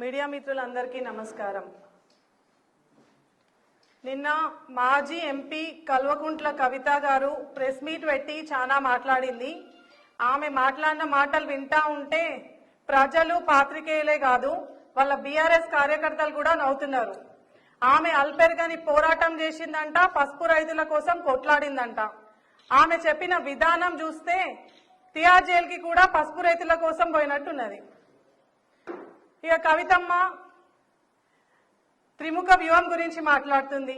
Media మిత్రులందరికీ నమస్కారం. నిన్న మాజీ ఎంపీ కల్వకుంట్ల కవిత గారు ప్రెస్ మీట్ పెట్టి చాలా మాట్లాడింది. ఆమె మాట్లాడిన మాటలు వింటా ఉంటే ప్రజలు పాత్రికేయులే కాదు వాళ్ళ బీఆర్ఎస్ కార్యకర్తలు కూడా నవ్వుతున్నారు. ఆమె అల్పెరగని పోరాటం చేసిందంట పసుపు రైతుల కోసం కొట్లాడిందంట. ఆమె చెప్పిన విధానం చూస్తే తిహార్ జైలుకి కూడా పసుపు రైతుల కోసం పోయినట్టున్నది. ఇక కవితమ్మ త్రిముఖ వ్యూహం గురించి మాట్లాడుతుంది.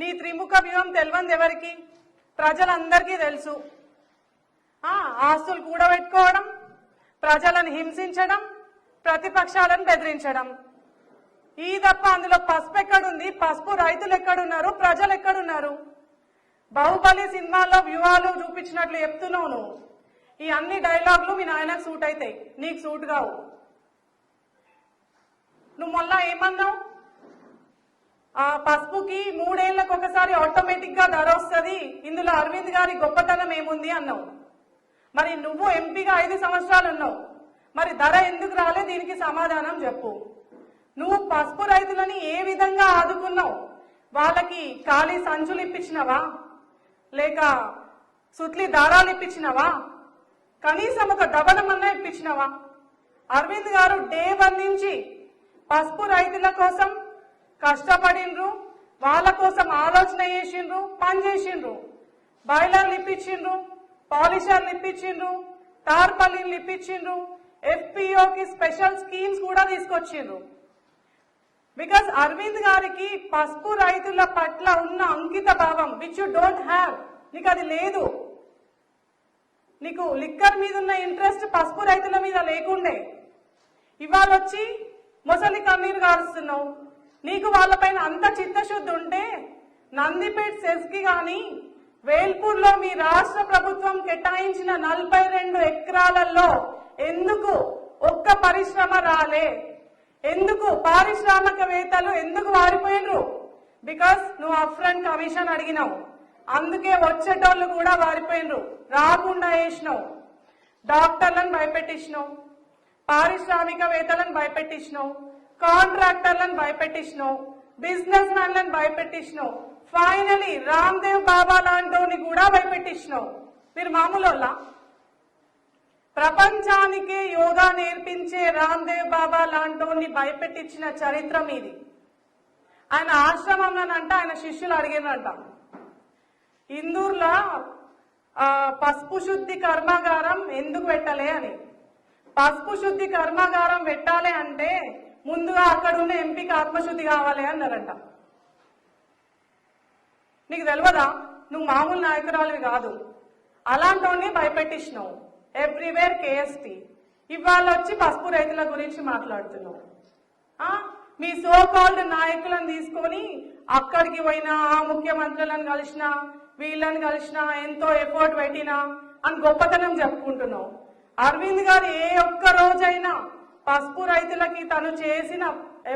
నీ త్రిముఖ వ్యూహం తెలియంది ఎవరికి? ప్రజలందరికీ తెలుసు. ఆస్తులు కూడబెట్టుకోవడం ప్రజలను హింసించడం ప్రతిపక్షాలను బెదిరించడం. ఈ తప్ప అందులో పసుపు ఎక్కడుంది? పసుపు రైతులు ఎక్కడున్నారు? ప్రజలు ఎక్కడున్నారు? బాహుబలి సినిమాలో వ్యూహాలు చూపించినట్లు చెప్తున్నావు నువ్వు. ఈ అన్ని డైలాగులు మీ నాయనకు సూట్ అవుతాయి. నీకు సూట్ కావు. నువ్వు మొన్న ఏమన్నావు? ఆ పసుపుకి మూడేళ్ళకు ఒకసారి ఆటోమేటిక్గా ధర వస్తుంది. ఇందులో అరవింద్ గారి గొప్పతనం ఏముంది అన్నావు? మరి నువ్వు ఎంపీగా ఐదు సంవత్సరాలు ఉన్నావు. మరి ధర ఎందుకు రాలే? దీనికి సమాధానం చెప్పు. నువ్వు పసుపు రైతులని ఏ విధంగా ఆదుకున్నావు? వాళ్ళకి ఖాళీ సంచులు ఇప్పించినవా? లేక సుత్లి దారాలు ఇప్పించినవా? కనీసం ఒక దవనమన్నా ఇప్పించినవా? అరవింద్ గారు డే వన్ నుంచి పసుపు రైతుల కోసం కష్టపడిండ్రు వాళ్ళ కోసం ఆలోచన చేసిండ్రు పని చేసిండ్రు. బాయిలర్లు ఇప్పించిండ్రు పాలిషర్లు ఇప్పించిండ్రు టార్పలిన్లు ఇప్పించిండ్రు ఎఫ్పిఓకి స్పెషల్ స్కీమ్స్ కూడా తీసుకొచ్చిండ్రు. బికాస్ అరవింద్ గారికి పసుపు రైతుల పట్ల ఉన్న అంకిత భావం విచ్ యు డోంట్ హ్యావ్ నీకు అది లేదు. నీకు లిక్కర్ మీద ఉన్న ఇంట్రెస్ట్ పసుపు రైతుల మీద లేకుండే. ఇవాళ వచ్చి కన్నీరు కారుస్తున్నావు. నీకు వాళ్ళపైన అంత చిత్తశుద్ధి ఉంటే నందిపేట్ సెస్కి కానీ వేల్పూర్లో మీ రాష్ట్ర ప్రభుత్వం కేటాయించిన నలభై రెండు ఎకరాలలో ఎందుకు ఒక్క పరిశ్రమ రాలే? ఎందుకు పారిశ్రామికవేత్తలు ఎందుకు వారిపోయినరు? బికాస్ నువ్వు అఫ్రంట్ కమిషన్ అడిగినావు. అందుకే వచ్చేటోళ్ళు కూడా వారిపోయినరు. రాకుండా వేసినావు. డాక్టర్లను భయపెట్టించినావు. పారిశ్రామికవేత్తలను భయపెట్టించినావు. కాంట్రాక్టర్లను భయపెట్టించినావు బిజినెస్ మ్యాన్లను భయపెట్టించినావు ఫైనలీ రామ్దేవ్ బాబా లాంటోని కూడా భయపెట్టించినావు. మీరు మామూలు ప్రపంచానికే యోగా నేర్పించే రామ్దేవ్ బాబా లాంటోని భయపెట్టించిన చరిత్ర మీది. ఆయన ఆశ్రమంలోనంట ఆయన శిష్యులు అడిగినంట ఇందూర్లో పసుపు శుద్ధి కర్మాగారం ఎందుకు పెట్టలే అని. పసుపు శుద్ధి కర్మాగారం పెట్టాలి అంటే ముందుగా అక్కడ ఉన్న ఎంపీకి ఆత్మశుద్ధి కావాలి అన్నారంట. నీకు తెలియదా నువ్వు మామూలు నాయకురాలివి కాదు. అలాంటి భయపెట్టించినావు. ఎవ్రీవేర్ కేఎస్టీ ఇవాళ వచ్చి పసుపు రైతుల గురించి మాట్లాడుతున్నావు. మీ సో కాల్డ్ నాయకులను తీసుకొని అక్కడికి పోయినా ఆ ముఖ్యమంత్రులను కలిసినా వీళ్ళని కలిసినా ఎంతో ఎఫర్ట్ పెట్టినా అని గొప్పతనం చెప్పుకుంటున్నావు. అరవింద్ గారు ఏ ఒక్క రోజైనా పసుపు రైతులకి తను చేసిన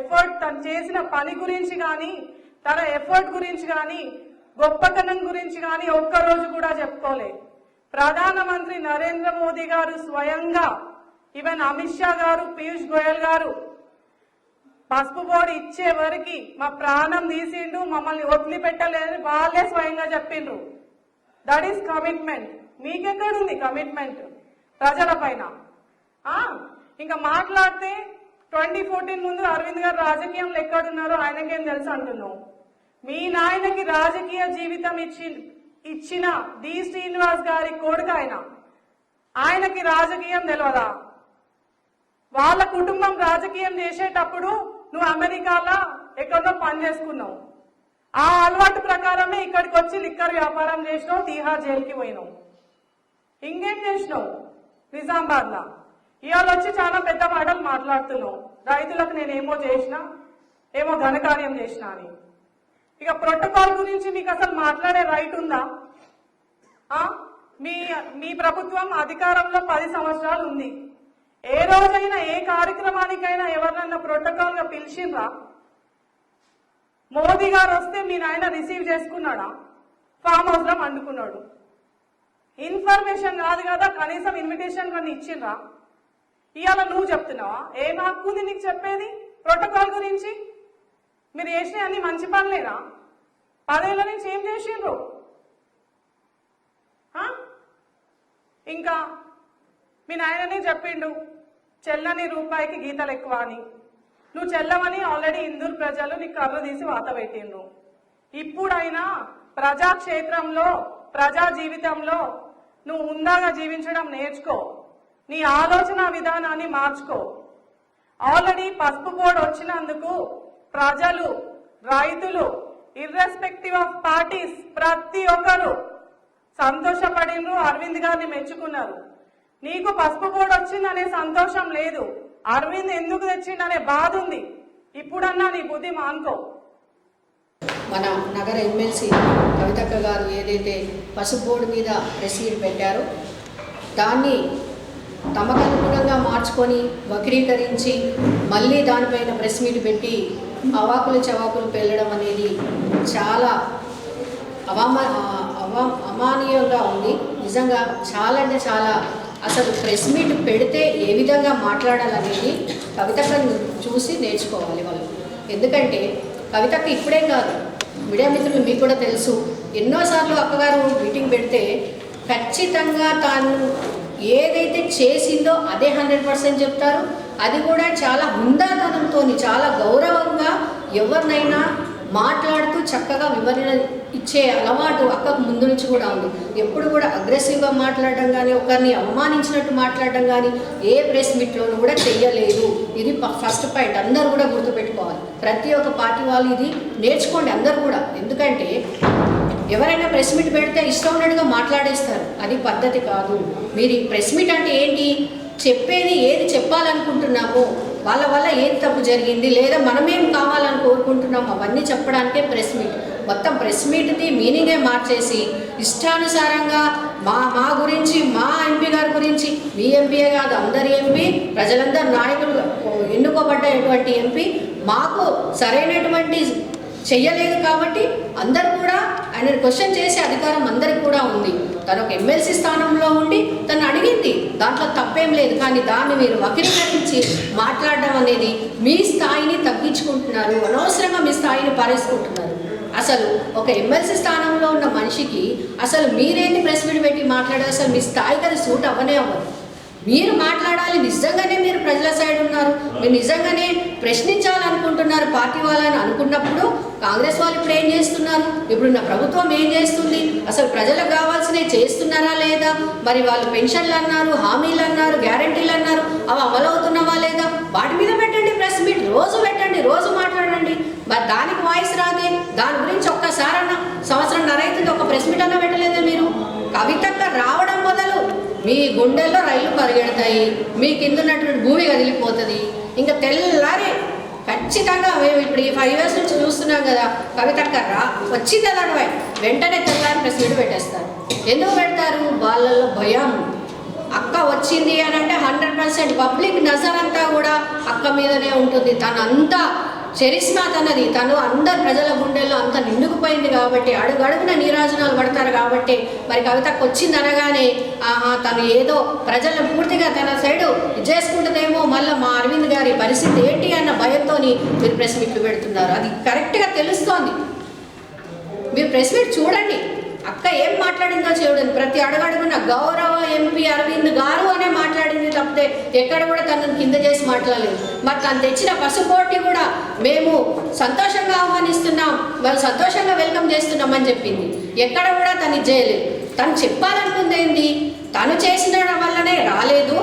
ఎఫర్ట్ తను చేసిన పని గురించి కానీ తన ఎఫర్ట్ గురించి కానీ గొప్పతనం గురించి కానీ ఒక్క రోజు కూడా చెప్పుకోలే. ప్రధానమంత్రి నరేంద్ర మోదీ గారు స్వయంగా ఈవెన్ అమిత్ షా గారు పీయూష్ గోయల్ గారు పసుపు బోర్డు ఇచ్చే వరకు మా ప్రాణం తీసిండు మమ్మల్ని వదిలిపెట్టలేదని వాళ్ళే స్వయంగా చెప్పిండ్రు. దట్ ఈస్ కమిట్మెంట్ మీకెక్కడుంది కమిట్మెంట్ ప్రజల పైన. ఇంకా మాట్లాడితే ట్వంటీ ఫోర్టీన్ ముందు అరవింద్ గారు రాజకీయంలో ఎక్కడున్నారో ఆయనకేం తెలుసు అంటున్నావు? మీ నాయనకి రాజకీయ జీవితం ఇచ్చి ఇచ్చిన డి శ్రీనివాస్ గారి కొడుకు ఆయన ఆయనకి రాజకీయం తెలియదా వాళ్ళ కుటుంబం రాజకీయం చేసేటప్పుడు నువ్వు అమెరికాలో ఎక్కడో పని చేసుకున్నావు. ఆ అలవాటు ప్రకారమే ఇక్కడికి వచ్చి లిక్కర్ వ్యాపారం చేసినావు తీహార్ జైలుకి పోయినావు. ఇంకేం చేసినావు నిజామాబాద్ ఇవాళ వచ్చి చాలా పెద్ద మాటలు మాట్లాడుతున్నావు. రైతులకు నేనేమో చేసిన ఏమో ఘనకార్యం చేసిన అని. ఇక ప్రోటోకాల్ గురించి మీకు అసలు మాట్లాడే రైట్ ఉందా? మీ మీ ప్రభుత్వం అధికారంలో పది సంవత్సరాలు ఉంది. ఏ రోజైనా ఏ కార్యక్రమానికైనా ఎవరినన్నా ప్రోటోకాల్గా పిలిచిండ్రా? మోదీ గారు వస్తే మీ నాయన రిసీవ్ చేసుకున్నాడా? ఫామ్ హౌస్లో వండుకున్నాడు ఇన్ఫర్మేషన్ కాదు కదా కనీసం ఇన్విటేషన్ కానీ ఇచ్చిండ్రా? ఇవాళ నువ్వు చెప్తున్నావా? ఏం హక్కు ఉంది నీకు చెప్పేది? ప్రోటోకాల్ గురించి? మీరు చేసిన అన్ని మంచి పనులేనా? పదేళ్ళ నుంచి ఏం చేసిండ్రు? ఇంకా మీ నాయననే చెప్పిండు చెల్లని రూపాయికి గీతలు ఎక్కువ అని. నువ్వు చెల్లవని ఆల్రెడీ ఇందూరు ప్రజలు నీ కర్ర తీసి వాత పెట్టిండ్రు. ఇప్పుడైనా ప్రజాక్షేత్రంలో ప్రజా జీవితంలో నువ్వు ఉందాగా జీవించడం నేర్చుకో. నీ ఆలోచన విధానాన్ని మార్చుకో. ఆల్రెడీ పసుపు బోర్డు వచ్చినందుకు ప్రజలు రైతులు ఇర్రెస్పెక్టివ్ ఆఫ్ పార్టీస్ ప్రతి ఒక్కరు సంతోషపడినరు అరవింద్ గారిని మెచ్చుకున్నారు. నీకు పసుపు బోర్డు వచ్చిందనే సంతోషం లేదు. అరవింద్ ఎందుకు తెచ్చిండనే బాధ ఉంది. ఇప్పుడన్నా నీ బుద్ధి మానుకో. మన నగర ఎమ్మెల్సీ కవితక్క గారు ఏదైతే పసుపు బోర్డు మీద ప్రెస్ పెట్టారో దాన్ని తమకు అనుకూలంగా మార్చుకొని వక్రీకరించి మళ్ళీ దానిపైన ప్రెస్ మీట్ పెట్టి అవాకులు చవాకులు పెళ్ళడం అనేది చాలా అవామ అవా అమానీయంగా ఉంది. నిజంగా చాలా అంటే చాలా అసలు ప్రెస్ మీట్ పెడితే ఏ విధంగా మాట్లాడాలనేది కవితక్కను చూసి నేర్చుకోవాలి వాళ్ళు. ఎందుకంటే కవితకు ఇప్పుడే కాదు. మీడియా మిత్రులు మీకు కూడా తెలుసు. ఎన్నోసార్లు అక్కగారు మీటింగ్ పెడితే ఖచ్చితంగా తాను ఏదైతే చేసిందో అదే హండ్రెడ్ పర్సెంట్ చెప్తారు. అది కూడా చాలా హుందాతనంతో చాలా గౌరవంగా ఎవరినైనా మాట్లాడుతూ చక్కగా వివరణ ఇచ్చే అలవాటు అక్కకు ముందు నుంచి కూడా ఉంది. ఎప్పుడు కూడా అగ్రెసివ్గా మాట్లాడడం కానీ ఒకరిని అవమానించినట్టు మాట్లాడడం కానీ ఏ ప్రెస్ మీట్లోనూ కూడా చెయ్యలేదు. ఇది ఫస్ట్ పాయింట్. అందరూ కూడా గుర్తుపెట్టుకోవాలి. ప్రతి ఒక్క పార్టీ వాళ్ళు ఇది నేర్చుకోండి అందరూ కూడా. ఎందుకంటే ఎవరైనా ప్రెస్ మీట్ పెడితే ఇష్టం ఉన్నట్టుగా మాట్లాడేస్తారు. అది పద్ధతి కాదు. మీరు ఈ ప్రెస్ మీట్ అంటే ఏంటి? చెప్పేది ఏది చెప్పాలనుకుంటున్నామో వాళ్ళ వల్ల ఏది తప్పు జరిగింది లేదా మనమేం కావాలని కోరుకుంటున్నాం అవన్నీ చెప్పడానికే ప్రెస్ మీట్. మొత్తం ప్రెస్ మీట్ది మీనింగే మార్చేసి ఇష్టానుసారంగా మా మా గురించి మా ఎంపీ గారి గురించి మీ ఎంపీయే కాదు అందరి ఎంపీ ప్రజలందరూ నాయకులు ఎన్నుకోబడ్డటువంటి ఎంపీ మాకు సరైనటువంటి చెయ్యలేదు కాబట్టి అందరు కూడా ఆయన క్వశ్చన్ చేసే అధికారం అందరికి కూడా ఉంది. తను ఒక ఎమ్మెల్సీ స్థానంలో ఉండి తను అడిగింది దాంట్లో తప్పేం లేదు కానీ దాన్ని మీరు వక్రీకరించి మాట్లాడడం అనేది మీ స్థాయిని తగ్గించుకుంటున్నారు అనవసరంగా మీ స్థాయిని పారేసుకుంటున్నారు. అసలు ఒక ఎమ్మెల్సీ స్థానంలో ఉన్న మనిషికి అసలు మీరేంది ప్రెస్ మీట్ పెట్టి మాట్లాడారు? అసలు మీ స్థాయికి అది సూట్ అవ్వనే అవ్వదు. మీరు మాట్లాడాలి నిజంగానే మీరు ప్రజల సైడ్ ఉన్నారు. మీరు నిజంగానే ప్రశ్నించాలనుకుంటున్నారు పార్టీ వాళ్ళని అనుకున్నప్పుడు కాంగ్రెస్ వాళ్ళు ఇప్పుడు ఏం చేస్తున్నారు? ఇప్పుడున్న ప్రభుత్వం ఏం చేస్తుంది? అసలు ప్రజలకు కావాల్సినవి చేస్తున్నారా లేదా? మరి వాళ్ళు పెన్షన్లు అన్నారు హామీలు అన్నారు గ్యారంటీలు అన్నారు అవి అమలవుతున్నావా లేదా? వాటి మీద పెట్టండి ప్రెస్ మీట్ రోజు పెట్టండి రోజు మాట్లాడండి. మరి దానికి వాయిస్ రాదే. దాని గురించి ఒక్కసారన్నా సంవత్సరం నరైతుంది ఒక ప్రెస్ మీట్ అన్నా పెట్టలేదా మీరు? కవితక్క రావడం మొదలు. మీ గుండెల్లో రైలు పరిగెడతాయి మీ కింద ఉన్నటువంటి భూమి కదిలిపోతుంది. ఇంకా తెల్లారి ఖచ్చితంగా మేము ఇప్పుడు ఈ ఫైవ్ ఇయర్స్ నుంచి చూస్తున్నాం కదా కవితక్క రా వచ్చింది కదా అడవై వెంటనే తెల్లారి ప్రెస్ మీట్ పెట్టేస్తారు. ఎందుకు పెడతారు? వాళ్ళల్లో భయం. అక్క వచ్చింది అని అంటే హండ్రెడ్ పర్సెంట్ పబ్లిక్ నజర్ అంతా కూడా అక్క మీదనే ఉంటుంది. తనంతా చరిస్మా తనది. తను అందరు ప్రజల గుండెల్లో అంత నిండుకుపోయింది కాబట్టి అడుగు అడుగున నీరాజనాలు పడతారు కాబట్టి మరి కవితకు వచ్చింది అనగానే ఆహా తను ఏదో ప్రజలను పూర్తిగా తన సైడు ఇది చేసుకుంటుందేమో మళ్ళీ మా అరవింద్ గారి పరిస్థితి ఏంటి అన్న భయంతో మీరు ప్రెస్ మీట్లు పెడుతున్నారు. అది కరెక్ట్గా తెలుస్తోంది. మీరు ప్రెస్ మీట్ చూడండి. అక్క ఏం మాట్లాడిందో చూడండి ప్రతి అడుగడుగున గౌరవ ఎంపీ అరవింద్ గారు అనే మాట్లాడింది తప్పితే ఎక్కడ కూడా తనను కింద చేసి మాట్లాడలేదు. మరి తను తెచ్చిన పసుపోటి కూడా మేము సంతోషంగా ఆహ్వానిస్తున్నాం వాళ్ళు సంతోషంగా వెల్కమ్ చేస్తున్నామని చెప్పింది. ఎక్కడ కూడా తను చేయలేదు. తను చెప్పాలనుకుంది ఏంది? తను చేసిన వల్లనే రాలేదు.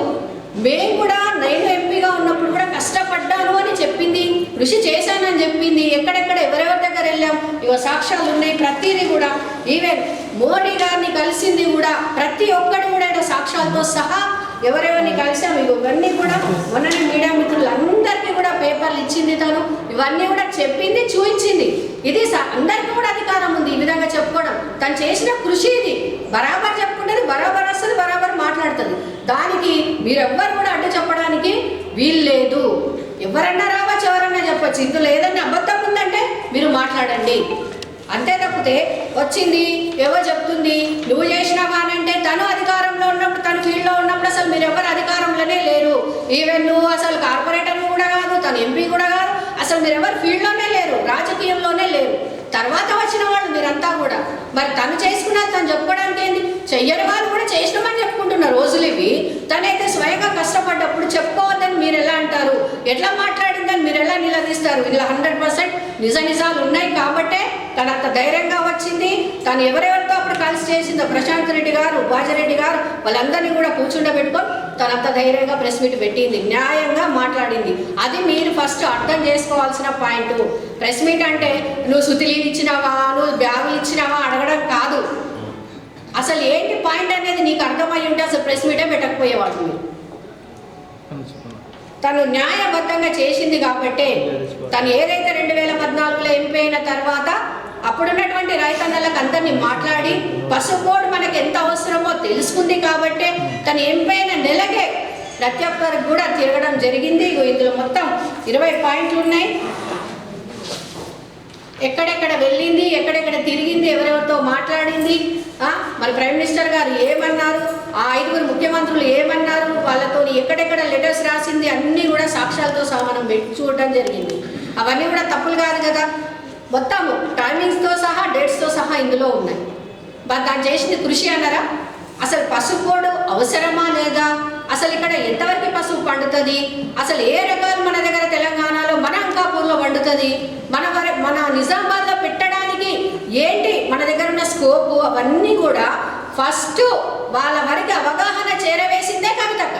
మేము కూడా నేను ఎంపీగా ఉన్నప్పుడు కూడా కష్టపడ్డాను అని చెప్పింది. కృషి చేశానని చెప్పింది. ఎక్కడెక్కడ ఎవరెవరి దగ్గర వెళ్ళాం? ఇవ సాక్ష్యాలు ఉన్నాయి ప్రతిదీ కూడా. ఈవెన్ మోడీ గారిని కలిసింది కూడా ప్రతి ఒక్కడు కూడా సాక్ష్యాలతో సహా ఎవరెవరిని కలిసాం ఇవి ఇవన్నీ కూడా మొన్ననే మీడియా మిత్రులందరికీ కూడా పేపర్లు ఇచ్చింది తను. ఇవన్నీ కూడా చెప్పింది చూపించింది ఇది స- అందరికీ కూడా అధికారం ఉంది ఈ విధంగా చెప్పుకోవడం. తను చేసిన కృషి ఇది. బరాబర్ చెప్పుకుంటుంది బరాబర్ వస్తుంది బరాబర్ మాట్లాడుతుంది. దానికి మీరెవ్వరు కూడా అడ్డు చెప్పడానికి వీలు లేదు. ఎవరన్నా రావచ్చు ఎవరన్నా చెప్పచ్చు. ఇందులో ఏదన్నా అబద్ధం ఉందంటే మీరు మాట్లాడండి. అంతే తప్పితే వచ్చింది ఏవో చెప్తుంది నువ్వు చేసినావా అని అంటే తను అధికారంలో ఉన్నప్పుడు తను ఫీల్డ్లో ఉన్నప్పుడు అసలు మీరు ఎవరు అధికారంలోనే లేరు. ఈవెన్ నువ్వు అసలు కార్పొరేటర్ కూడా కాదు తను ఎంపీ కూడా కాదు. అసలు మీరు ఎవరు ఫీల్డ్లోనే లేరు రాజకీయంలోనే లేరు. తర్వాత కూడా. మరి తను చేసుకున్నా తను చెప్పుకోవడానికి ఏంటి చెయ్యని వాళ్ళు కూడా చేసినామని చెప్పుకుంటున్న రోజులు ఇవి. తనైతే స్వయంగా కష్టపడ్డప్పుడు చెప్పుకోవద్దని మీరు ఎలా అంటారు? ఎట్లా మాట్లాడిందని మీరు ఎలా నిలదీస్తారు? ఇలా హండ్రెడ్ పర్సెంట్ నిజ నిజాలు ఉన్నాయి కాబట్టే తను అంత ధైర్యంగా వచ్చింది. తను ఎవరెవరితో అప్పుడు కలిసి చేసిందో ప్రశాంత్ రెడ్డి గారు బాజిరెడ్డి గారు వాళ్ళందరినీ కూడా కూర్చుండబెట్టుకొని తను అంత ధైర్యంగా ప్రెస్ మీట్ పెట్టింది. న్యాయంగా మాట్లాడింది. అది మీరు ఫస్ట్ అర్థం చేసుకోవాల్సిన పాయింట్. ప్రెస్ మీట్ అంటే నువ్వు సుతిలీలు ఇచ్చినావా? నువ్వు బ్యాగులు ఇచ్చినావా? అడగడం కాదు. అసలు ఏంటి పాయింట్ అనేది నీకు అర్థమై ఉంటే అసలు ప్రెస్ మీటే పెట్టకపోయేవాడు మీరు తను న్యాయబద్ధంగా చేసింది కాబట్టే తను ఏదైతే రెండు వేల పద్నాలుగులో ఎంపీ అయిన తర్వాత అప్పుడున్నటువంటి రైతన్నలకు అందరినీ మాట్లాడి పసుపోడు మనకు ఎంత అవసరమో తెలుసుకుంది కాబట్టే తను ఎంపీ అయిన నెలకే ప్రతి ఒక్కరికి కూడా తిరగడం జరిగింది. ఇందులో మొత్తం ఇరవై పాయింట్లు ఉన్నాయి. ఎక్కడెక్కడ వెళ్ళింది ఎక్కడెక్కడ తిరిగింది ఎవరెవరితో మాట్లాడింది? మరి ప్రైమ్ మినిస్టర్ గారు ఏమన్నారు? ఆ ఐదుగురు ముఖ్యమంత్రులు ఏమన్నారు? వాళ్ళతో ఎక్కడెక్కడ లెటర్స్ రాసింది? అన్నీ కూడా సాక్ష్యాలతో సహా మనం పెట్టి చూడడం జరిగింది. అవన్నీ కూడా తప్పులు కాదు కదా. మొత్తం టైమింగ్స్తో సహా డేట్స్తో సహా ఇందులో ఉన్నాయి. మరి దాన్ని చేసింది కృషి అన్నారా? అసలు పసుపు కోడ్ అవసరమా లేదా? అసలు ఇక్కడ ఎంతవరకు పసుపు పండుతుంది? అసలు ఏ రకాలు మన దగ్గర తెలంగాణలో మన అంకాపూర్లో పండుతుంది? మన మన నిజామాబాద్లో పెట్టడానికి ఏంటి? మన దగ్గర ఉన్న స్కోప్ అవన్నీ కూడా ఫస్ట్ వాళ్ళ వరకు అవగాహన చేరవేసిందే కవితక్క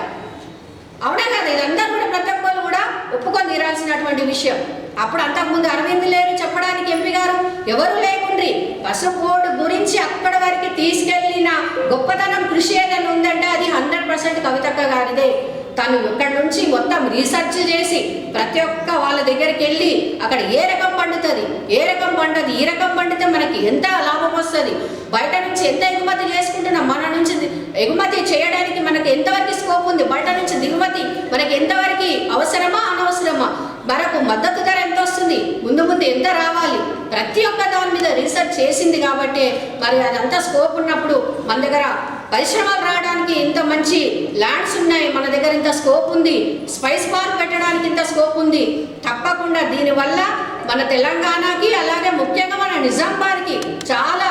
అవునా కదా? ఇదందరూ కూడా ప్రతి ఒక్కరు కూడా ఒప్పుకొని తీరాల్సినటువంటి విషయం. అప్పుడు అంతకుముందు అరవింద్ లేరు చెప్పడానికి ఎంపీ గారు. ఎవరు లేకుండ్రి? పసుపోడు గురించి అక్కడ వరకు తీసుకెళ్ళిన గొప్పతనం కృషి ఏదైనా ఉందంటే అది హండ్రెడ్ పర్సెంట్ కవితక్క గారిదే. తను ఇక్కడ నుంచి మొత్తం రీసెర్చ్ చేసి ప్రతి ఒక్క వాళ్ళ దగ్గరికి వెళ్ళి అక్కడ ఏ రకం పండుతుంది ఏ రకం పండుతుంది ఈ రకం పండితే మనకి ఎంత లాభం వస్తుంది బయట నుంచి ఎంత ఎగుమతి చేసుకుంటున్నాం మన నుంచి ఎగుమతి చేయడానికి మనకి ఎంతవరకు స్కోప్ ఉంది బయట నుంచి దిగుమతి మనకి ఎంతవరకు అవసరమా అనవసరమా మనకు మద్దతు ధర ఎంత వస్తుంది ముందు ముందు ఎంత రావాలి ప్రతి ఒక్క దాని మీద రీసెర్చ్ చేసింది కాబట్టి మరి అదంతా స్కోప్ ఉన్నప్పుడు మన దగ్గర పరిశ్రమలు రావడానికి ఇంత మంచి ల్యాండ్స్ ఉన్నాయి. మన దగ్గర ఇంత స్కోప్ ఉంది. స్పైస్ పార్క్ పెట్టడానికి ఇంత స్కోప్ ఉంది. తప్పకుండా దీనివల్ల మన తెలంగాణకి అలాగే ముఖ్యంగా మన నిజామాబాద్కి చాలా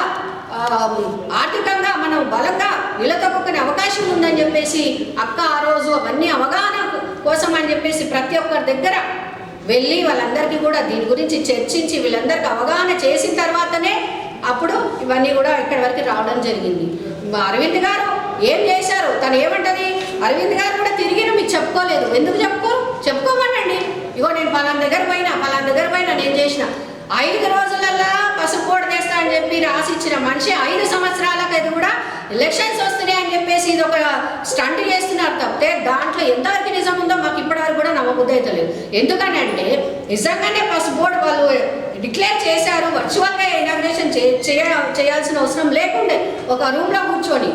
ఆర్థికంగా మనం బలంగా నిలదొక్కునే అవకాశం ఉందని చెప్పేసి అక్క ఆ రోజు అవన్నీ అవగాహన కోసం అని చెప్పేసి ప్రతి ఒక్కరి దగ్గర వెళ్ళి వాళ్ళందరికీ కూడా దీని గురించి చర్చించి వీళ్ళందరికీ అవగాహన చేసిన తర్వాతనే అప్పుడు ఇవన్నీ కూడా ఇక్కడి వరకు రావడం జరిగింది. అరవింద్ గారు ఏం చేశారు? తను ఏమంటది? అరవింద్ గారు కూడా తిరిగి మీకు చెప్పుకోలేదు. ఎందుకు చెప్పుకో? చెప్పుకోమనండి. ఇగో నేను పలానా దగ్గర పోయినా పలానా దగ్గర పోయినా నేను చేసిన. ఐదు రోజులల్లా పసుపు కోట తెస్తా అని చెప్పి రాసి ఇచ్చిన మనిషి ఐదు సంవత్సరాలకు అది కూడా ఎలక్షన్స్ వస్తున్నాయి అని చెప్పేసి ఇది ఒక స్టంట్ చేస్తున్నారు తప్పితే దాంట్లో ఎంతవరకు నిజం ఉందో మాకు ఇప్పటివరకు కూడా నమ్మబుద్ధి అయితే లేదు. ఎందుకనంటే నిజంగానే పసుపు బోర్డు వాళ్ళు డిక్లేర్ చేశారు వర్చువల్గా ఇనాగ్రేషన్ చేయాల్సిన అవసరం లేకుండే. ఒక రూమ్లో కూర్చొని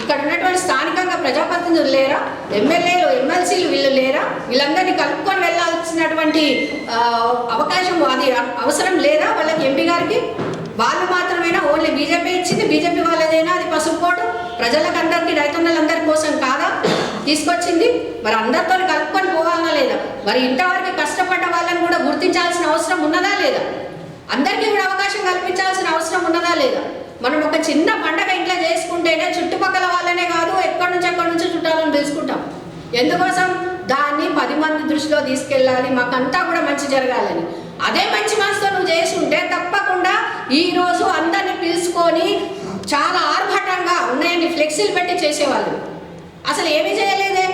ఇక్కడ ఉన్నటువంటి స్థానికంగా ప్రజాప్రతినిధులు లేరా? ఎమ్మెల్యేలు ఎమ్మెల్సీలు వీళ్ళు లేరా? వీళ్ళందరినీ కలుపుకొని వెళ్ళాల్సినటువంటి అవకాశం అది అవసరం లేదా వాళ్ళకి ఎంపీ గారికి? వాళ్ళు మాత్రమేనా? ఓన్లీ బీజేపీ ఇచ్చింది బీజేపీ వాళ్ళదేనా? అది పసుపు కోటు ప్రజలకు అందరికీ రైతన్నలందరి కోసం కాదా? తీసుకొచ్చింది. మరి అందరితో కలుపుకొని పోవాలన్నా లేదా? మరి ఇంతవరకు కష్టపడ్డ వాళ్ళని కూడా గుర్తించాల్సిన అవసరం ఉన్నదా లేదా? అందరికీ కూడా అవకాశం కల్పించాల్సిన అవసరం ఉన్నదా లేదా? మనం ఒక చిన్న పండగ ఇంట్లో చేసుకుంటేనే చుట్టుపక్కల వాళ్ళనే కాదు ఎక్కడి నుంచి ఎక్కడి నుంచి చుట్టాలను తెలుసుకుంటాం. ఎందుకోసం? దాన్ని పది మంది దృష్టిలో తీసుకెళ్ళాలి మాకంతా కూడా మంచి జరగాలని. అదే మంచి మనసుతో నువ్వు చేసుకుంటే తప్పకుండా ఈరోజు అందరిని పిలుచుకొని చాలా ఆర్భటంగా ఉన్నాయని ఫ్లెక్సీలు పెట్టి చేసేవాళ్ళు. అసలు ఏమీ చేయలేదే.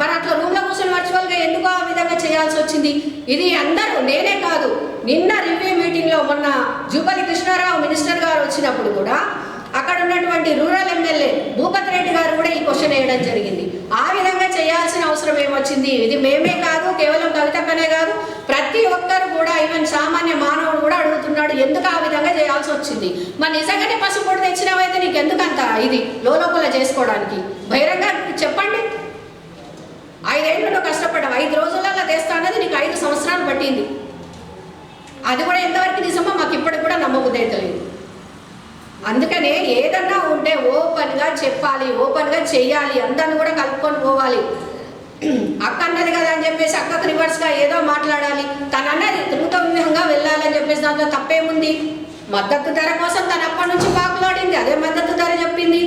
మరి అట్లా రూమ్లో కూర్చొని వర్చువల్గా ఎందుకు ఆ విధంగా చేయాల్సి వచ్చింది? ఇది అందరూ నేనే కాదు. నిన్న రివ్యూ మీటింగ్లో మొన్న జూపల్లి కృష్ణారావు మినిస్టర్ గారు వచ్చినప్పుడు కూడా అక్కడ ఉన్నటువంటి రూరల్ ఎమ్మెల్యే భూపతి రెడ్డి గారు కూడా ఈ క్వశ్చన్ వేయడం జరిగింది. ఆ విధంగా చేయాల్సిన అవసరం ఏమొచ్చింది? ఇది మేమే కాదు కేవలం కవితక్కనే కాదు ప్రతి ఒక్కరు కూడా ఈవెన్ సామాన్య మానవుడు కూడా అడుగుతున్నాడు ఎందుకు ఆ విధంగా చేయాల్సి వచ్చింది? మరి నిజంగానే పసుపు కూడా తెచ్చినవైతే నీకు ఎందుకంత ఇది? లోపల చేసుకోవడానికి. బహిరంగ చెప్పండి. ఐదేళ్ళు నువ్వు కష్టపడ్డావు. ఐదు రోజులలో తెస్తా అన్నది నీకు ఐదు సంవత్సరాలు పట్టింది. అది కూడా ఎంతవరకు నిజమో మాకు ఇప్పటికి కూడా నమ్మబుద్ధి లేదు అందుకనే ఏదన్నా ఉంటే ఓపెన్గా చెప్పాలి ఓపెన్గా చెయ్యాలి అందరిని కూడా కలుపుకొని పోవాలి. అక్క అన్నది కదా అని చెప్పేసి అక్కకు రివర్స్గా ఏదో మాట్లాడాలి. తన అన్నది దాంట్లో తప్పేముంది? మద్దతు ధర కోసం తన అప్పటి నుంచి పాకులాడింది అదే మద్దతు ధర చెప్పింది.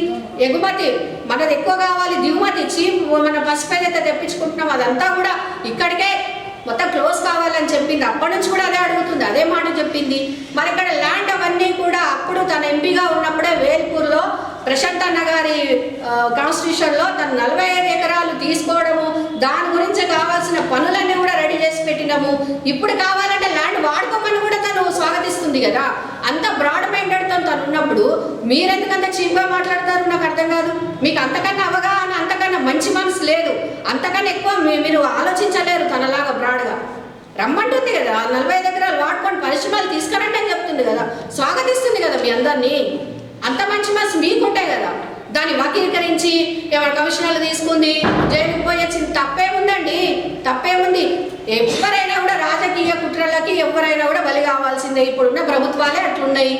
ఎగుమతి మనది ఎక్కువ కావాలి దిగుమతి చీప్ మన పసుపు ఏదైతే తెప్పించుకుంటున్నాం. అదంతా కూడా ఇక్కడికే మొత్తం క్లోజ్ కావాలని చెప్పింది. అప్పటి నుంచి కూడా అదే అడుగుతుంది అదే మాట చెప్పింది. మరి ఇక్కడ ల్యాండ్ అవన్నీ కూడా అప్పుడు తన ఎంపీగా ఉన్నప్పుడే వేల్పూర్లో ప్రశాంత్ అన్న గారి కాన్స్టిట్యూషన్లో తను నలభై ఐదు ఎకరాలు తీసుకోవడము దాని గురించి కావాల్సిన పనులన్నీ కూడా రెడీ చేసి పెట్టినాము. ఇప్పుడు కావాలంటే ల్యాండ్ వాడుకోమని కూడా తను స్వాగతిస్తుంది కదా. అంత బ్రాడ్ మైండెడ్తో తను ఉన్నప్పుడు మీరెందుకంత చీప్గా మాట్లాడతారు నాకు అర్థం కాదు. మీకు అంతకన్నా అవగాహన అంతకన్నా మంచి మనసు లేదు. అంతకన్నా ఎక్కువ మీ- మీరు ఆలోచించలేరు తనలాగా బ్రాడ్గా రమ్మంటుంది కదా నలభై ఐదు ఎకరాలు వాడుకొని పరిశ్రమలు తీసుకురండి అని చెప్తుంది కదా. స్వాగతిస్తుంది కదా మీ అందరినీ. అంత మంచి మనసు మీకుంటాయి కదా. దాన్ని వకీకరించి ఎవరి కమిషనర్లు తీసుకుంది? జైలుకు పోయి వచ్చింది తప్పే తప్పేముంది ఎవరైనా కూడా రాజకీయ కుట్రలకి ఎవరైనా కూడా బలి కావాల్సిందే. ఇప్పుడున్న ప్రభుత్వాలే అట్లున్నాయి.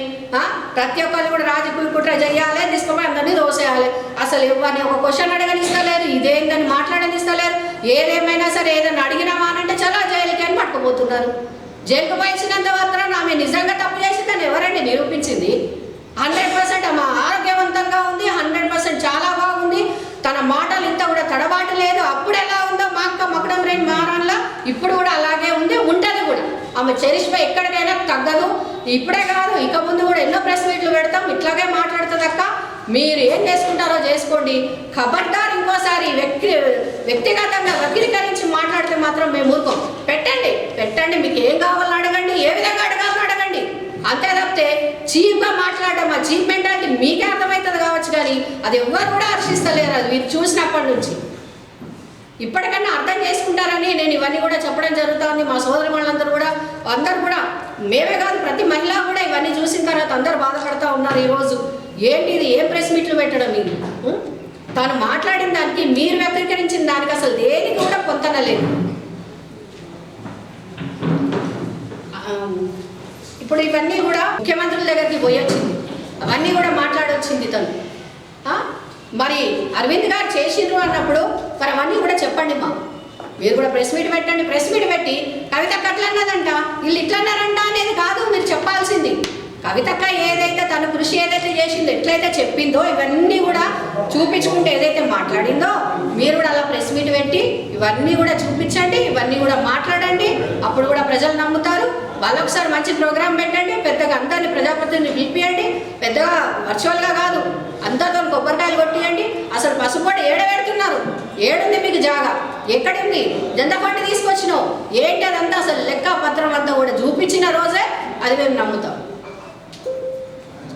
ప్రతి ఒక్కరు కూడా రాజకీయ కుట్ర చేయాలి తీసుకోమని అందరినీ దోసేయాలి అసలు ఎవరిని ఒక క్వశ్చన్ అడగనిస్తలేరు ఇదేందని మాట్లాడనిస్తలేరు. ఏదేమైనా సరే ఏదైనా అడిగినామా అని అంటే చాలా జైలుకి అని పట్టుకుపోతున్నారు. జైలుకు పోయించినంత మాత్రం ఆమె నిజంగా తప్పు చేసిందని ఎవరండి నిరూపించింది? హండ్రెడ్ పర్సెంట్ ఆమె ఆరోగ్యవంతంగా ఉంది హండ్రెడ్ పర్సెంట్ చాలా బాగుంది. తన మాటలు ఇంత కూడా తడబాటు లేదు. అప్పుడు ఎలా ఉందో మా అక్క మకడం రేణి మహారాణిలా ఇప్పుడు కూడా అలాగే ఉంది ఉంటుంది కూడా. ఆమె చరిష్మా ఎక్కడికైనా తగ్గదు. ఇప్పుడే కాదు ఇక ముందు కూడా ఎన్నో ప్రెస్ మీట్లు పెడతాం. ఇట్లాగే మాట్లాడుతుంది అక్క. మీరు ఏం చేసుకుంటారో చేసుకోండి. ఖబర్దార్ ఇంకోసారి వ్యక్తి వ్యక్తిగతంగా వక్రీకరించి మాట్లాడితే మాత్రం మేము ఊరుకోం పెట్టండి పెట్టండి మీకు ఏం కావాలని అడగండి ఏ విధంగా అడగాలని అడగండి అంతే తప్పితే చీప్గా మాట్లాడడం ఆ చీప్ మెంటాలిటీ మీకే అర్థమవుతుంది కావచ్చు కానీ అది ఎవ్వరు కూడా హర్షిస్తలేరు అది మీరు చూసినప్పటి నుంచి. ఇప్పటికన్నా అర్థం చేసుకుంటారని నేను ఇవన్నీ కూడా చెప్పడం జరుగుతుంది. మా సోదరి వాళ్ళందరూ కూడా అందరూ కూడా మేమే కాదు ప్రతి మహిళ కూడా ఇవన్నీ చూసిన తర్వాత అందరూ బాధపడుతూ ఉన్నారు ఈరోజు. ఏంటి ఇది? ఏం ప్రెస్ మీట్లు పెట్టడం ఇది? తాను మాట్లాడిన దానికి మీరు వ్యక్తీకరించిన దానికి అసలు దేనికి కూడా పొంతనలేదు ఇప్పుడు ఇవన్నీ కూడా ముఖ్యమంత్రుల దగ్గరికి పోయి వచ్చింది అవన్నీ కూడా మాట్లాడొచ్చింది తను. మరి అరవింద్ గారు చేసిండ్రు అన్నప్పుడు మరి అవన్నీ కూడా చెప్పండి మా. మీరు కూడా ప్రెస్ మీట్ పెట్టండి ప్రెస్ మీట్ పెట్టి కవితక్క అట్లా అన్నదంట వీళ్ళు ఇట్లా అన్నారంట అనేది కాదు మీరు చెప్పాల్సింది. కవితక్క ఏదైతే తన కృషి ఏదైతే చేసిందో ఎట్లయితే చెప్పిందో ఇవన్నీ కూడా చూపించుకుంటే ఏదైతే మాట్లాడిందో మీరు కూడా అలా ప్రెస్ మీట్ పెట్టి ఇవన్నీ కూడా చూపించండి ఇవన్నీ కూడా మాట్లాడండి. అప్పుడు కూడా ప్రజలు నమ్ముతారు. వాళ్ళు ఒకసారి మంచి ప్రోగ్రాం పెట్టండి పెద్దగా అందరిని ప్రజాప్రతినిధులు పిలిపియండి. పెద్దగా వర్చువల్గా కాదు అందరితో కొబ్బరికాయలు కొట్టియండి. అసలు పసుపొడి ఏడ పెడుతున్నారు? ఏడుంది మీకు జాగా? ఎక్కడుంది? జనతా పంట తీసుకొచ్చినావు ఏంటి అదంతా? అసలు లెక్క పత్రం అంతా కూడా చూపించిన రోజే అది మేము నమ్ముతాం.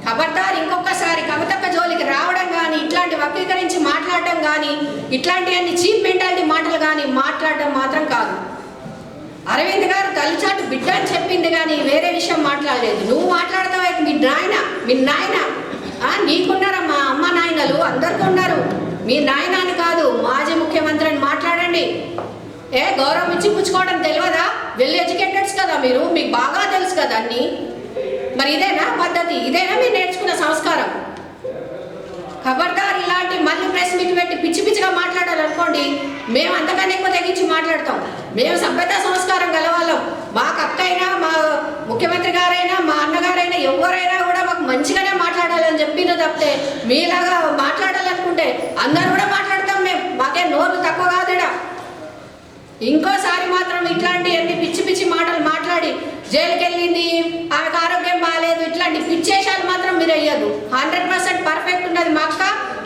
ఖబర్దార్ ఇంకొకసారి కవితక్క జోలికి రావడం కానీ ఇట్లాంటి వక్రీకరించి మాట్లాడడం కానీ ఇట్లాంటివన్నీ చీప్ మెంటాలిటీ మాటలు కానీ మాట్లాడడం మాత్రం కాదు. అరవింద్ గారు తల్లిచాటు బిడ్డ అని చెప్పింది కానీ వేరే విషయం మాట్లాడలేదు. నువ్వు మాట్లాడతావు? మీ నాయన మీ నాయన. నీకున్నారా మా అమ్మ నాయనలు అందరికీ ఉన్నారు. మీ నాయన అని కాదు మాజీ ముఖ్యమంత్రి అని మాట్లాడండి. ఏ గౌరవం ఇచ్చి పుచ్చుకోవడం తెలియదా? వెల్ ఎడ్యుకేటెడ్స్ కదా మీరు మీకు బాగా తెలుసు కదా అన్ని. మరి ఇదేనా పద్ధతి? ఇదేనా మీరు నేర్చుకున్న సంస్కారం? ఖబర్దార్ ఇలాంటి మళ్ళీ ప్రెస్ మీట్ పెట్టి పిచ్చి పిచ్చిగా మాట్లాడాలనుకోండి మేము అంతకన్నా ఎక్కువ తెగించి మాట్లాడతాం. మేము సభ్యత సంస్కారం గలవాళ్ళం. మాకు అక్క అయినా మా ముఖ్యమంత్రి గారైనా మా అన్నగారైనా ఎవరైనా కూడా మాకు మంచిగానే మాట్లాడాలని చెప్పిన తప్పితే మీలాగా మాట్లాడాలనుకుంటే అందరు కూడా మాట్లాడతాం మేము. మాకే నోరు తక్కువ కాదుడా. ఇంకోసారి మాత్రం ఇట్లాంటి అన్ని పిచ్చి పిచ్చి మాటలు మాట్లాడి జైలుకి వెళ్ళింది ఆమెకు ఆరోగ్యం బాగాలేదు ఇట్లాంటి పిచ్చేషాలు మాత్రం మీరు అయ్యదు. హండ్రెడ్ పర్సెంట్ పర్ఫెక్ట్ ఉన్నది మా అక్క.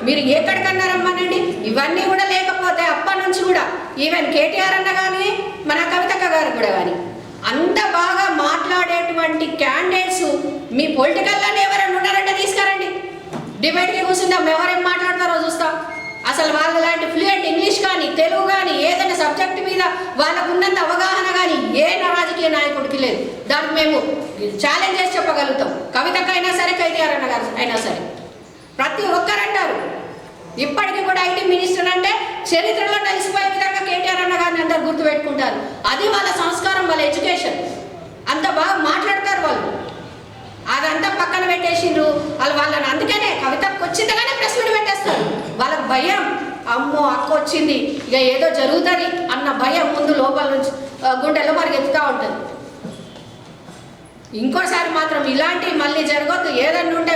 మీరు ఎక్కడికన్నా రమ్మనండి. ఇవన్నీ కూడా లేకపోతే అప్పటి నుంచి కూడా ఈవెన్ కేటీఆర్ అన్న కానీ మన కవితక్క గారు కూడా కానీ అంత బాగా మాట్లాడేటువంటి క్యాండిడేట్స్ మీ పొలిటికల్లోనే ఎవరైనా ఉన్నారంటే తీసుకురండి. డిబేట్కి కూర్చుందాం ఎవరేం మాట్లాడతారో చూస్తాం. అసలు వాళ్ళ లాంటి ఫ్లూయెంట్ ఇంగ్లీష్ కానీ తెలుగు సబ్జెక్ట్ మీద వాళ్ళకు ఉన్నంత అవగాహన కానీ ఏ రాజకీయ నాయకుడికి లేదు. దానికి మేము ఛాలెంజ్ చేసి చెప్పగలుగుతాం. కవితకైనా సరే కేటీఆర్ అన్న గారు అయినా సరే. ప్రతి ఒక్కరు అంటారు. ఇప్పటికీ కూడా ఐటీ మినిస్టర్ అంటే చరిత్రలో కలిసిపోయే విధంగా కేటీఆర్ అన్న గారిని అందరు గుర్తుపెట్టుకుంటారు అది వాళ్ళ సంస్కారం వాళ్ళ ఎడ్యుకేషన్. అంత బాగా మాట్లాడతారు వాళ్ళు. అదంతా పక్కన పెట్టేసిండ్రు. వాళ్ళు వాళ్ళని అందుకనే కవితకు వచ్చిందగానే ప్రెస్ మీట్ పెట్టేస్తారు. వాళ్ళకి భయం. అమ్మో అక్క వచ్చింది ఇక ఏదో జరుగుతుంది అన్న భయం ముందు లోపల నుంచి ఆ, గుండెల్లో పరిగెత్తుతూ ఉంటుంది. ఇంకోసారి మాత్రం ఇలాంటి మళ్ళీ జరగొద్దు. ఏదన్నా ఉంటే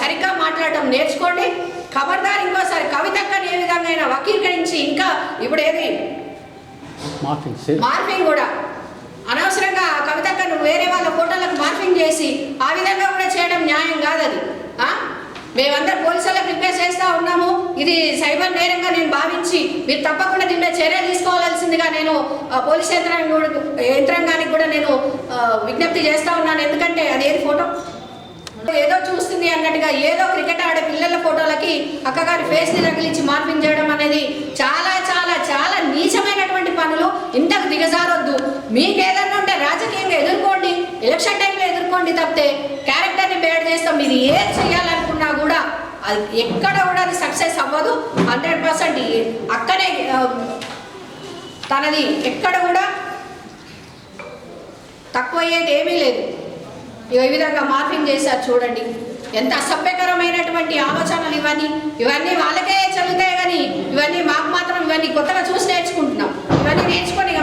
సరిగ్గా మాట్లాడటం నేర్చుకోండి. ఖబర్దార్ ఇంకోసారి కవితక్కని ఏ విధంగా అయినా వక్రీకరించి ఇంకా ఇప్పుడు ఏది? మార్పింగ్ కూడా. అనవసరంగా కవితక్కను వేరే వాళ్ళ ఫోటోలకు మార్పింగ్ చేసి ఆ విధంగా కూడా చేయడం న్యాయం కాదు అది ఆ? మేమందరం పోలీసులకు రిక్వెస్ట్ చేస్తూ ఉన్నాము. ఇది సైబర్ నేరంగా నేను భావించి మీరు తప్పకుండా దీని మీద చర్య తీసుకోవాల్సిందిగా నేను పోలీస్ యంత్రాంగం యంత్రాంగానికి కూడా నేను విజ్ఞప్తి చేస్తూ ఉన్నాను. ఎందుకంటే అది ఏది ఫోటో? ఏదో చూస్తుంది అన్నట్టుగా ఏదో క్రికెట్ ఆడే పిల్లల ఫోటోలకి అక్కగారి ఫేస్ని తగిలించి మార్పింగ్ చేయడం అనేది చాలా చాలా చాలా నీచమైనటువంటి పనులు. ఇంతకు దిగజారొద్దు. మీకు ఏదన్నా ఉంటే రాజకీయంగా ఎదుర్కోండి. ఎలక్షన్ టైంలో ఎదుర్కోండి తప్పితే క్యారెక్టర్ని బేడ్ చేస్తాం. మీరు ఏం చేయాలనుకున్నా కూడా అది ఎక్కడ కూడా అది సక్సెస్ అవ్వదు. హండ్రెడ్ పర్సెంట్ అక్కడే తనది ఎక్కడ కూడా తక్కువ అయ్యేది ఏమీ లేదు. ఈ విధంగా మార్పింగ్ చేశారు చూడండి. ఎంత అసభ్యకరమైనటువంటి ఆలోచనలు ఇవన్నీ. ఇవన్నీ వాళ్ళకే చదువుతాయి కానీ ఇవన్నీ మాకు మాత్రం ఇవన్నీ కొత్తగా చూసి నేర్చుకుంటున్నాం. ఇవన్నీ నేర్చుకొని ఇక